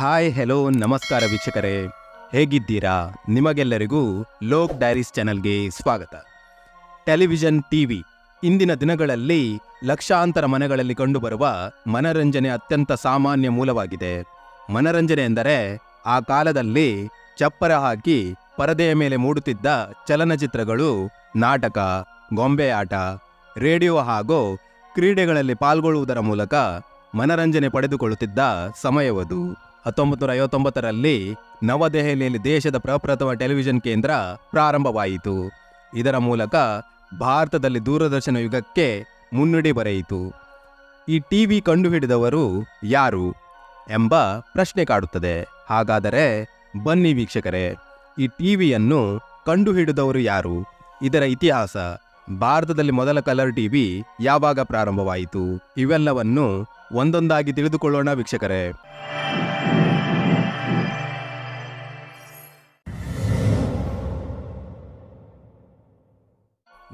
Hi, hello, ನಮಸ್ಕಾರ ವೀಕ್ಷಕರೇ. ಹೇಗಿದ್ದೀರಾ? ನಿಮಗೆಲ್ಲರಿಗೂ ಲೋಕ್ ಡೈರೀಸ್ ಚಾನೆಲ್ಗೆ ಸ್ವಾಗತ. Television TV. ಇಂದಿನ ದಿನಗಳಲ್ಲಿ ಲಕ್ಷಾಂತರ ಮನೆಗಳಲ್ಲಿ ಕಂಡುಬರುವ ಮನರಂಜನೆ ಅತ್ಯಂತ ಸಾಮಾನ್ಯ ಮೂಲವಾಗಿದೆ. ಮನರಂಜನೆ ಎಂದರೆ ಆ ಕಾಲದಲ್ಲಿ ಚಪ್ಪರ ಹಾಕಿ ಪರದೆಯ ಮೇಲೆ ಮೂಡುತ್ತಿದ್ದ ಚಲನಚಿತ್ರಗಳು, ನಾಟಕ ಗೊಂಬೆ ಆಟ ರೇಡಿಯೋ ಹಾಗೂ ಕ್ರೀಡೆಗಳಲ್ಲಿ ಪಾಲ್ಗೊಳ್ಳುವುದರ ಮೂಲಕ ಮನರಂಜನೆ ಪಡೆದುಕೊಳ್ಳುತ್ತಿದ್ದ ಸಮಯವದು. ಹತ್ತೊಂಬತ್ತು ನೂರ ಐವತ್ತೊಂಬತ್ತರಲ್ಲಿ ನವದೆಹಲಿಯಲ್ಲಿ ದೇಶದ ಪ್ರಪ್ರಥಮ ಟೆಲಿವಿಷನ್ ಕೇಂದ್ರ ಪ್ರಾರಂಭವಾಯಿತು. ಇದರ ಮೂಲಕ ಭಾರತದಲ್ಲಿ ದೂರದರ್ಶನ ಯುಗಕ್ಕೆ ಮುನ್ನುಡಿ ಬರೆಯಿತು. ಈ ಟಿವಿ ಕಂಡುಹಿಡಿದವರು ಯಾರು ಎಂಬ ಪ್ರಶ್ನೆ ಕಾಡುತ್ತದೆ. ಹಾಗಾದರೆ ಬನ್ನಿ ವೀಕ್ಷಕರೇ, ಈ ಟಿವಿಯನ್ನು ಕಂಡುಹಿಡಿದವರು ಯಾರು? ಇದರ ಇತಿಹಾಸ, ಭಾರತದಲ್ಲಿ ಮೊದಲ ಕಲರ್ ಟಿವಿ ಯಾವಾಗ ಪ್ರಾರಂಭವಾಯಿತು? ಇವೆಲ್ಲವನ್ನು ಒಂದೊಂದಾಗಿ ತಿಳಿದುಕೊಳ್ಳೋಣ ವೀಕ್ಷಕರೇ.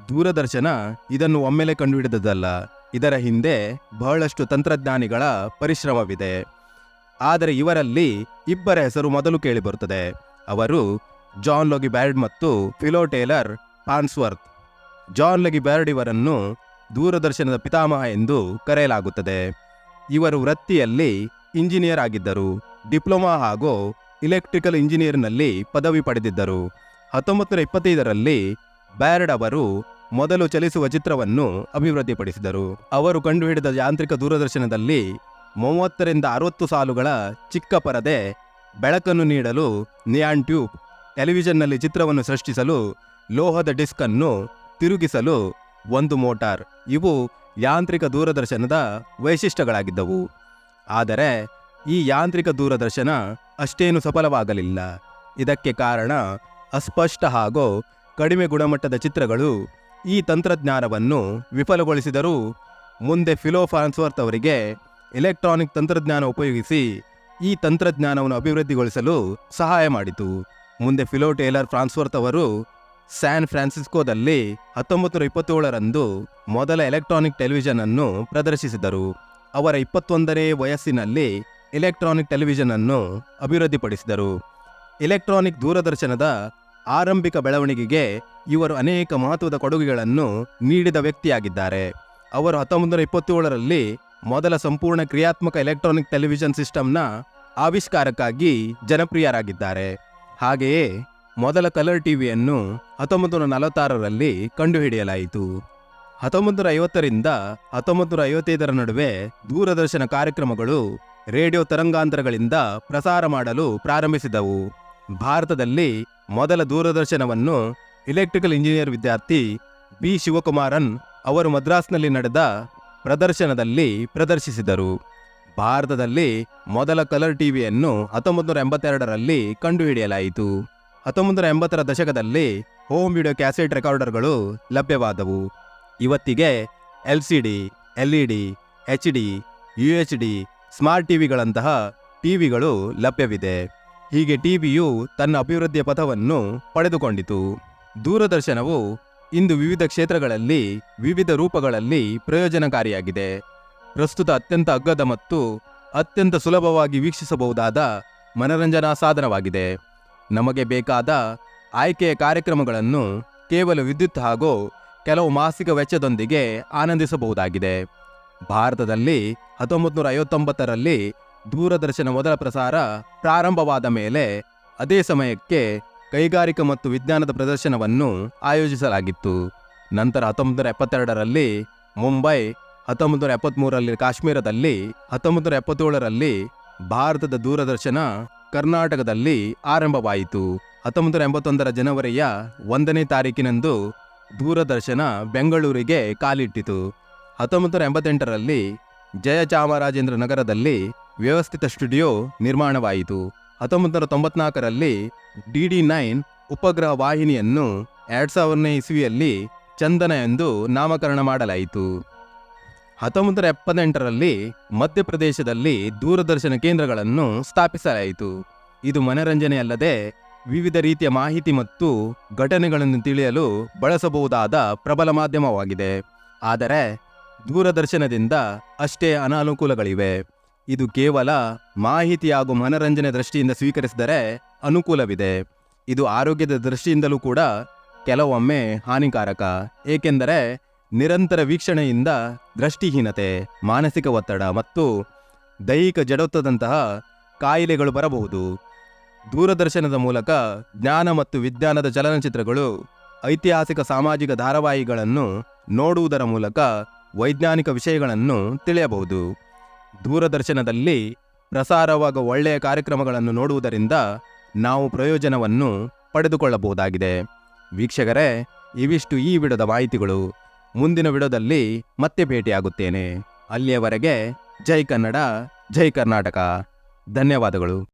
ದೂರದರ್ಶನ ಇದನ್ನು ಒಮ್ಮೆಲೆ ಕಂಡುಹಿಡಿದದಲ್ಲ ಇದರ ಹಿಂದೆ ಬಹಳಷ್ಟು ತಂತ್ರಜ್ಞಾನಿಗಳ ಪರಿಶ್ರಮವಿದೆ. ಆದರೆ ಇವರಲ್ಲಿ ಇಬ್ಬರ ಹೆಸರು ಮೊದಲು ಕೇಳಿಬರುತ್ತದೆ. ಅವರು ಜಾನ್ ಲೊಗಿ ಬ್ಯಾರ್ಡ್ ಮತ್ತು Philo Taylor Farnsworth. John Logie Baird ಇವರನ್ನು ದೂರದರ್ಶನದ ಪಿತಾಮಹ ಎಂದು ಕರೆಯಲಾಗುತ್ತದೆ. ಇವರು ವೃತ್ತಿಯಲ್ಲಿ ಇಂಜಿನಿಯರ್ ಆಗಿದ್ದರು. ಡಿಪ್ಲೊಮಾ ಹಾಗೂ ಇಲೆಕ್ಟ್ರಿಕಲ್ ಇಂಜಿನಿಯರ್ನಲ್ಲಿ ಪದವಿ ಪಡೆದಿದ್ದರು. ಹತ್ತೊಂಬತ್ತು ನೂರ ಇಪ್ಪತ್ತೈದರಲ್ಲಿ ಬ್ಯಾರ್ಡ್ ಅವರು ಮೊದಲು ಚಲಿಸುವ ಚಿತ್ರವನ್ನು ಅಭಿವೃದ್ಧಿಪಡಿಸಿದರು. ಅವರು ಕಂಡುಹಿಡಿದ ಯಾಂತ್ರಿಕ ದೂರದರ್ಶನದಲ್ಲಿ ಮೂವತ್ತರಿಂದ ಅರವತ್ತು ಸಾಲುಗಳ ಚಿಕ್ಕ ಪರದೆ, ಬೆಳಕನ್ನು ನೀಡಲು ನಿಯಾನ್ ಟ್ಯೂಬ್, ಟೆಲಿವಿಷನ್ನಲ್ಲಿ ಚಿತ್ರವನ್ನು ಸೃಷ್ಟಿಸಲು ಲೋಹದ ಡಿಸ್ಕ್ ಅನ್ನು ತಿರುಗಿಸಲು ಒಂದು ಮೋಟಾರ್. ಇವು ಯಾಂತ್ರಿಕ ದೂರದರ್ಶನದ ವೈಶಿಷ್ಟ್ಯಗಳಾಗಿದ್ದವು. ಆದರೆ ಈ ಯಾಂತ್ರಿಕ ದೂರದರ್ಶನ ಅಷ್ಟೇನು ಸಫಲವಾಗಲಿಲ್ಲ. ಇದಕ್ಕೆ ಕಾರಣ ಅಸ್ಪಷ್ಟ ಹಾಗೂ ಕಡಿಮೆ ಗುಣಮಟ್ಟದ ಚಿತ್ರಗಳು ಈ ತಂತ್ರಜ್ಞಾನವನ್ನು ವಿಫಲಗೊಳಿಸಿದರೂ ಮುಂದೆ ಫಿಲೋ ಫಾನ್ಸ್ವರ್ತ್ ಅವರಿಗೆ ಎಲೆಕ್ಟ್ರಾನಿಕ್ ತಂತ್ರಜ್ಞಾನ ಉಪಯೋಗಿಸಿ ಈ ತಂತ್ರಜ್ಞಾನವನ್ನು ಅಭಿವೃದ್ಧಿಗೊಳಿಸಲು ಸಹಾಯ ಮಾಡಿತು. ಮುಂದೆ ಫಿಲೋ ಟೇಲರ್ ಫ್ರಾನ್ಸ್ವರ್ತ್ ಅವರು ಸ್ಯಾನ್ ಫ್ರಾನ್ಸಿಸ್ಕೋದಲ್ಲಿ ಹತ್ತೊಂಬತ್ತು ನೂರ ಇಪ್ಪತ್ತೇಳರಂದು ಮೊದಲ ಎಲೆಕ್ಟ್ರಾನಿಕ್ ಟೆಲಿವಿಷನ್ ಅನ್ನು ಪ್ರದರ್ಶಿಸಿದರು. ಅವರ ಇಪ್ಪತ್ತೊಂದನೇ ವಯಸ್ಸಿನಲ್ಲಿ ಎಲೆಕ್ಟ್ರಾನಿಕ್ ಟೆಲಿವಿಷನ್ ಅನ್ನು ಅಭಿವೃದ್ಧಿಪಡಿಸಿದರು. ಎಲೆಕ್ಟ್ರಾನಿಕ್ ದೂರದರ್ಶನದ ಆರಂಭಿಕ ಬೆಳವಣಿಗೆಗೆ ಇವರು ಅನೇಕ ಮಹತ್ವದ ಕೊಡುಗೆಗಳನ್ನು ನೀಡಿದ ವ್ಯಕ್ತಿಯಾಗಿದ್ದಾರೆ. ಅವರು ಹತ್ತೊಂಬತ್ತು ಇಪ್ಪತ್ತೇಳರಲ್ಲಿ ಮೊದಲ ಸಂಪೂರ್ಣ ಕ್ರಿಯಾತ್ಮಕ ಎಲೆಕ್ಟ್ರಾನಿಕ್ ಟೆಲಿವಿಷನ್ ಸಿಸ್ಟಮ್ನ ಆವಿಷ್ಕಾರಕ್ಕಾಗಿ ಜನಪ್ರಿಯರಾಗಿದ್ದಾರೆ. ಹಾಗೆಯೇ ಮೊದಲ ಕಲರ್ ಟಿವಿಯನ್ನು ಹತ್ತೊಂಬತ್ತು ನೂರ ನಲವತ್ತಾರರಲ್ಲಿ ಕಂಡುಹಿಡಿಯಲಾಯಿತು. ಹತ್ತೊಂಬತ್ತು ನೂರ ಐವತ್ತರಿಂದ ಹತ್ತೊಂಬತ್ತು ಐವತ್ತೈದರ ನಡುವೆ ದೂರದರ್ಶನ ಕಾರ್ಯಕ್ರಮಗಳು ರೇಡಿಯೋ ತರಂಗಾಂತರಗಳಿಂದ ಪ್ರಸಾರ ಮಾಡಲು ಪ್ರಾರಂಭಿಸಿದವು. ಭಾರತದಲ್ಲಿ ಮೊದಲ ದೂರದರ್ಶನವನ್ನು ಇಲೆಕ್ಟ್ರಿಕಲ್ ಇಂಜಿನಿಯರ್ ವಿದ್ಯಾರ್ಥಿ ಬಿ. ಶಿವಕುಮಾರನ್ ಅವರು ಮದ್ರಾಸ್ನಲ್ಲಿ ನಡೆದ ಪ್ರದರ್ಶನದಲ್ಲಿ ಪ್ರದರ್ಶಿಸಿದರು. ಭಾರತದಲ್ಲಿ ಮೊದಲ ಕಲರ್ ಟಿವಿಯನ್ನು ಹತ್ತೊಂಬತ್ತು ನೂರ ಎಂಬತ್ತೆರಡರಲ್ಲಿ ಕಂಡುಹಿಡಿಯಲಾಯಿತು. ಹತ್ತೊಂಬತ್ತು ನೂರ ಎಂಬತ್ತರ ದಶಕದಲ್ಲಿ ಹೋಮ್ ವಿಡಿಯೋ ಕ್ಯಾಸೆಟ್ ರೆಕಾರ್ಡರ್ಗಳು ಲಭ್ಯವಾದವು. ಇವತ್ತಿಗೆ L C D, L E D, H D, U H D smart ಟಿವಿಗಳಂತಹ ಟಿವಿಗಳು ಲಭ್ಯವಿದೆ. ಹೀಗೆ ಟಿವಿಯು ತನ್ನ ಅಭಿವೃದ್ಧಿಯ ಪಥವನ್ನು ಪಡೆದುಕೊಂಡಿತು. ದೂರದರ್ಶನವು ಇಂದು ವಿವಿಧ ಕ್ಷೇತ್ರಗಳಲ್ಲಿ ವಿವಿಧ ರೂಪಗಳಲ್ಲಿ ಪ್ರಯೋಜನಕಾರಿಯಾಗಿದೆ. ಪ್ರಸ್ತುತ ಅತ್ಯಂತ ಅಗ್ಗದ ಮತ್ತು ಅತ್ಯಂತ ಸುಲಭವಾಗಿ ವೀಕ್ಷಿಸಬಹುದಾದ ಮನರಂಜನಾ ಸಾಧನವಾಗಿದೆ. ನಮಗೆ ಬೇಕಾದ ಆಯ್ಕೆಯ ಕಾರ್ಯಕ್ರಮಗಳನ್ನು ಕೇವಲ ವಿದ್ಯುತ್ ಹಾಗೂ ಕೆಲವು ಮಾಸಿಕ ವೆಚ್ಚದೊಂದಿಗೆ ಆನಂದಿಸಬಹುದಾಗಿದೆ. ಭಾರತದಲ್ಲಿ ಹತ್ತೊಂಬತ್ತು ನೂರ ಐವತ್ತೊಂಬತ್ತರಲ್ಲಿ ದೂರದರ್ಶನ ಮೊದಲ ಪ್ರಸಾರ ಪ್ರಾರಂಭವಾದ ಮೇಲೆ ಅದೇ ಸಮಯಕ್ಕೆ ಕೈಗಾರಿಕಾ ಮತ್ತು ವಿಜ್ಞಾನದ ಪ್ರದರ್ಶನವನ್ನು ಆಯೋಜಿಸಲಾಗಿತ್ತು. ನಂತರ ಹತ್ತೊಂಬತ್ತು ನೂರ ಎಪ್ಪತ್ತೆರಡರಲ್ಲಿ ಮುಂಬೈ ಹತ್ತೊಂಬತ್ತು ನೂರ ಎಪ್ಪತ್ತ್ಮೂರರಲ್ಲಿ ಕಾಶ್ಮೀರದಲ್ಲಿ ಹತ್ತೊಂಬತ್ತು ನೂರ ಎಪ್ಪತ್ತೇಳರಲ್ಲಿ ಭಾರತದ ದೂರದರ್ಶನ ಕರ್ನಾಟಕದಲ್ಲಿ ಆರಂಭವಾಯಿತು. ಹತ್ತೊಂಬತ್ತು ನೂರ ಎಂಬತ್ತೊಂದರ ಜನವರಿಯ ಒಂದನೇ ತಾರೀಕಿನಂದು ದೂರದರ್ಶನ ಬೆಂಗಳೂರಿಗೆ ಕಾಲಿಟ್ಟಿತು ಹತ್ತೊಂಬತ್ತು ನೂರ ಎಂಬತ್ತೆಂಟರಲ್ಲಿ ಜಯಚಾಮರಾಜೇಂದ್ರ ನಗರದಲ್ಲಿ ವ್ಯವಸ್ಥಿತ ಸ್ಟುಡಿಯೋ ನಿರ್ಮಾಣವಾಯಿತು. ಹತ್ತೊಂಬತ್ತು ನೂರ ತೊಂಬತ್ನಾಲ್ಕರಲ್ಲಿ ಡಿ ಡಿ ನೈನ್ ಉಪಗ್ರಹ ವಾಹಿನಿಯನ್ನು ಎರಡು ಸಾವಿರನೇ ಇಸುವಿಯಲ್ಲಿ ಚಂದನ ಎಂದು ನಾಮಕರಣ ಮಾಡಲಾಯಿತು. ಹತ್ತೊಂಬತ್ತು ನೂರ ಎಪ್ಪತ್ತೆಂಟರಲ್ಲಿ ಮಧ್ಯಪ್ರದೇಶದಲ್ಲಿ ದೂರದರ್ಶನ ಕೇಂದ್ರಗಳನ್ನು ಸ್ಥಾಪಿಸಲಾಯಿತು. ಇದು ಮನರಂಜನೆಯಲ್ಲದೆ ವಿವಿಧ ರೀತಿಯ ಮಾಹಿತಿ ಮತ್ತು ಘಟನೆಗಳನ್ನು ತಿಳಿಯಲು ಬಳಸಬಹುದಾದ ಪ್ರಬಲ ಮಾಧ್ಯಮವಾಗಿದೆ. ಆದರೆ ದೂರದರ್ಶನದಿಂದ ಅಷ್ಟೇ ಅನಾನುಕೂಲಗಳಿವೆ. ಇದು ಕೇವಲ ಮಾಹಿತಿ ಹಾಗೂ ಮನರಂಜನೆ ದೃಷ್ಟಿಯಿಂದ ಸ್ವೀಕರಿಸಿದರೆ ಅನುಕೂಲವಿದೆ. ಇದು ಆರೋಗ್ಯದ ದೃಷ್ಟಿಯಿಂದಲೂ ಕೂಡ ಕೆಲವೊಮ್ಮೆ ಹಾನಿಕಾರಕ, ಏಕೆಂದರೆ ನಿರಂತರ ವೀಕ್ಷಣೆಯಿಂದ ದೃಷ್ಟಿಹೀನತೆ, ಮಾನಸಿಕ ಒತ್ತಡ ಮತ್ತು ದೈಹಿಕ ಜಡತ್ವದಂತಹ ಕಾಯಿಲೆಗಳು ಬರಬಹುದು. ದೂರದರ್ಶನದ ಮೂಲಕ ಜ್ಞಾನ ಮತ್ತು ವಿಜ್ಞಾನದ ಚಲನಚಿತ್ರಗಳು ಐತಿಹಾಸಿಕ ಸಾಮಾಜಿಕ ಧಾರಾವಾಹಿಗಳನ್ನು ನೋಡುವುದರ ಮೂಲಕ ವೈಜ್ಞಾನಿಕ ವಿಷಯಗಳನ್ನು ತಿಳಿಯಬಹುದು. ದೂರದರ್ಶನದಲ್ಲಿ ಪ್ರಸಾರವಾಗುವ ಒಳ್ಳೆಯ ಕಾರ್ಯಕ್ರಮಗಳನ್ನು ನೋಡುವುದರಿಂದ ನಾವು ಪ್ರಯೋಜನವನ್ನು ಪಡೆದುಕೊಳ್ಳಬಹುದಾಗಿದೆ. ವೀಕ್ಷಕರೇ, ಇವಿಷ್ಟು ಈ ವಿಡದ ಮಾಹಿತಿಗಳು. ಮುಂದಿನ ವಿಡದಲ್ಲಿ ಮತ್ತೆ ಭೇಟಿಯಾಗುತ್ತೇನೆ. ಅಲ್ಲಿಯವರೆಗೆ ಜೈ ಕನ್ನಡ, ಜೈ ಕರ್ನಾಟಕ. ಧನ್ಯವಾದಗಳು.